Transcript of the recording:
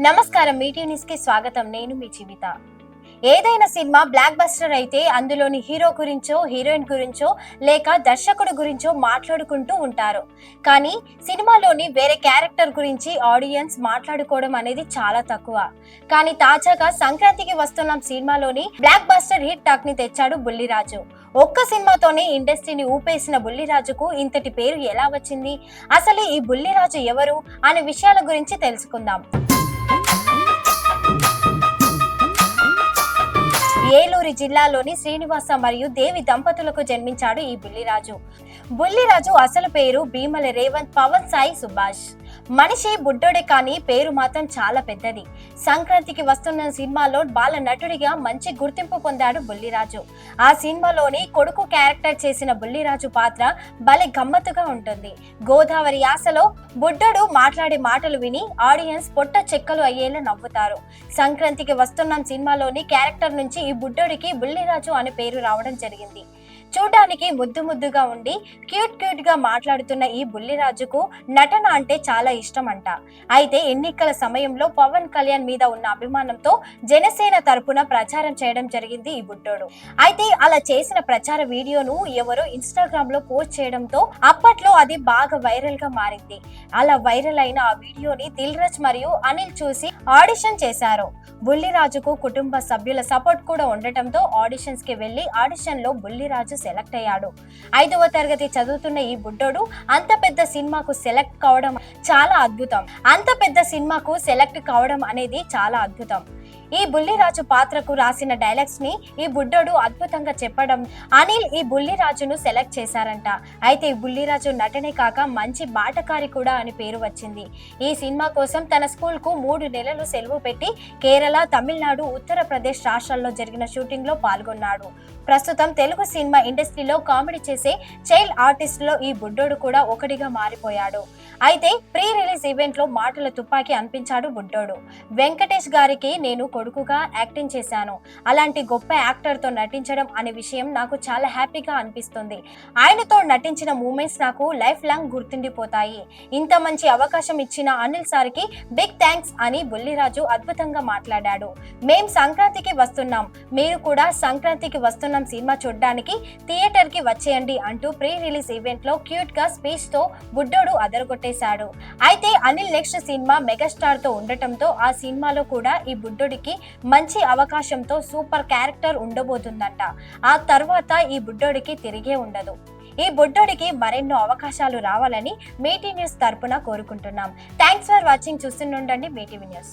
నమస్కారం మీటీ న్యూస్కి స్వాగతం. నేను మీ జీవిత. ఏదైనా సినిమా బ్లాక్ బస్టర్ అయితే అందులోని హీరో గురించో హీరోయిన్ గురించో లేక దర్శకుడు గురించో మాట్లాడుకుంటూ ఉంటారు. కానీ సినిమాలోని వేరే క్యారెక్టర్ గురించి ఆడియన్స్ మాట్లాడుకోవడం అనేది చాలా తక్కువ. కానీ తాజాగా సంక్రాంతికి వస్తున్న సినిమాలోని బ్లాక్ బస్టర్ హిట్ టాక్ని తెచ్చాడు బుల్లిరాజు. ఒక్క సినిమాతోనే ఇండస్ట్రీని ఊపేసిన బుల్లిరాజుకు ఇంతటి పేరు ఎలా వచ్చింది? అసలు ఈ బుల్లిరాజు ఎవరు? అనే విషయాల గురించి తెలుసుకుందాం. ఏలూరు జిల్లాలోని శ్రీనివాస మరియు దేవి దంపతులకు జన్మించాడు ఈ బిల్లిరాజు. బుల్లిరాజు అసలు పేరు భీమల రేవంత్ పవన్ సాయి సుభాష్. మనిషి బుడ్డోడే కానీ పేరు మాత్రం చాలా పెద్దది. సంక్రాంతికి వస్తున్న సినిమాలో బాల నటుడిగా మంచి గుర్తింపు పొందాడు బుల్లిరాజు. ఆ సినిమాలోని కొడుకు క్యారెక్టర్ చేసిన బుల్లిరాజు పాత్ర భలే గమ్మత్తుగా ఉంటుంది. గోదావరి యాసలో బుడ్డోడు మాట్లాడే మాటలు విని ఆడియన్స్ పొట్ట చెక్కలు అయ్యేలా నవ్వుతారు. సంక్రాంతికి వస్తున్న సినిమాలోని క్యారెక్టర్ నుంచి ఈ బుడ్డోడికి బుల్లిరాజు అనే పేరు రావడం జరిగింది. చూడడానికి ముద్దు ముద్దుగా ఉండి క్యూట్ క్యూట్గా మాట్లాడుతున్న ఈ బుల్లిరాజుకు నటన అంటే చాలా ఇష్టం అంట అయితే ఎన్నికల సమయంలో పవన్ కళ్యాణ్ మీద ఉన్న అభిమానంతో జనసేన తరపున ప్రచారం చేయడం జరిగింది ఈ బుట్టోడు అయితే అలా చేసిన ప్రచార వీడియోను ఎవరో ఇన్స్టాగ్రామ్లో పోస్ట్ చేయడంతో అప్పట్లో అది బాగా వైరల్గా మారింది. అలా వైరల్ అయిన ఆ వీడియోని దిల్ రాజ్ మరియు అనిల్ చూసి ఆడిషన్ చేశారు. బుల్లిరాజుకు కుటుంబ సభ్యుల సపోర్ట్ కూడా ఉండటంతో ఆడిషన్స్కి వెళ్ళి ఆడిషన్లో బుల్లిరాజు సెలెక్ట్ అయ్యాడు. ఐదవ తరగతి చదువుతున్న ఈ బుడ్డోడు అంత పెద్ద సినిమాకు సెలెక్ట్ కావడం చాలా అద్భుతం. అంత పెద్ద సినిమాకు సెలెక్ట్ కావడం అనేది చాలా అద్భుతం. ఈ బుల్లిరాజు పాత్రకు రాసిన డైలాగ్స్ని ఈ బుడ్డోడు అద్భుతంగా చెప్పడం అనిల్ ఈ బుల్లిరాజును సెలెక్ట్ చేశారంట. అయితే ఈ బుల్లిరాజు నటనే కాక మంచి బాటకారి కూడా అని పేరు వచ్చింది. ఈ సినిమా కోసం తన స్కూల్కు మూడు నెలలు సెలవు పెట్టి కేరళ తమిళనాడు ఉత్తరప్రదేశ్ రాష్ట్రాల్లో జరిగిన షూటింగ్లో పాల్గొన్నాడు. ప్రస్తుతం తెలుగు సినిమా ఇండస్ట్రీలో కామెడీ చేసే చైల్డ్ ఆర్టిస్ట్లో ఈ బుడ్డోడు కూడా ఒకటిగా మారిపోయాడు. అయితే ప్రీ రిలీజ్ ఈవెంట్లో మాటల తుపాకీ అనిపించాడు బుడ్డోడు. వెంకటేష్ గారికి నేను కొడుకుగా యాక్టింగ్ చేశాను. అలాంటి గొప్ప యాక్టర్తో నటించడం అనే విషయం నాకు చాలా హ్యాపీగా అనిపిస్తుంది. ఆయనతో నటించిన మూమెంట్స్ నాకు లైఫ్ లాంగ్ గుర్తుండిపోతాయి. ఇంత మంచి అవకాశం ఇచ్చిన అనిల్ సార్కి బిగ్ థ్యాంక్స్ అని బుల్లిరాజు అద్భుతంగా మాట్లాడాడు. మేం సంక్రాంతికి వస్తున్నాం. మీరు కూడా సంక్రాంతికి వస్తున్నాం సినిమా చూడడానికి థియేటర్కి వచ్చేయండి అంటూ ప్రీ రిలీజ్ ఈవెంట్లో క్యూట్గా స్పీచ్తో బుడ్డోడు అదరగొట్టేశాడు. అయితే అనిల్ నెక్స్ట్ సినిమా మెగాస్టార్తో ఉండటంతో ఆ సినిమాలో కూడా ఈ బుడ్డోడికి మంచి అవకాశంతో సూపర్ క్యారెక్టర్ ఉండబోతుందంట. ఆ తర్వాత ఈ బుడ్డోడికి తిరిగే ఉండదు. ఈ బుడ్డోడికి మరెన్నో అవకాశాలు రావాలని మీటీ న్యూస్ తరపున కోరుకుంటున్నాం. థ్యాంక్స్ ఫర్ వాచింగ్ చూస్తుండండి మీటీవీ న్యూస్.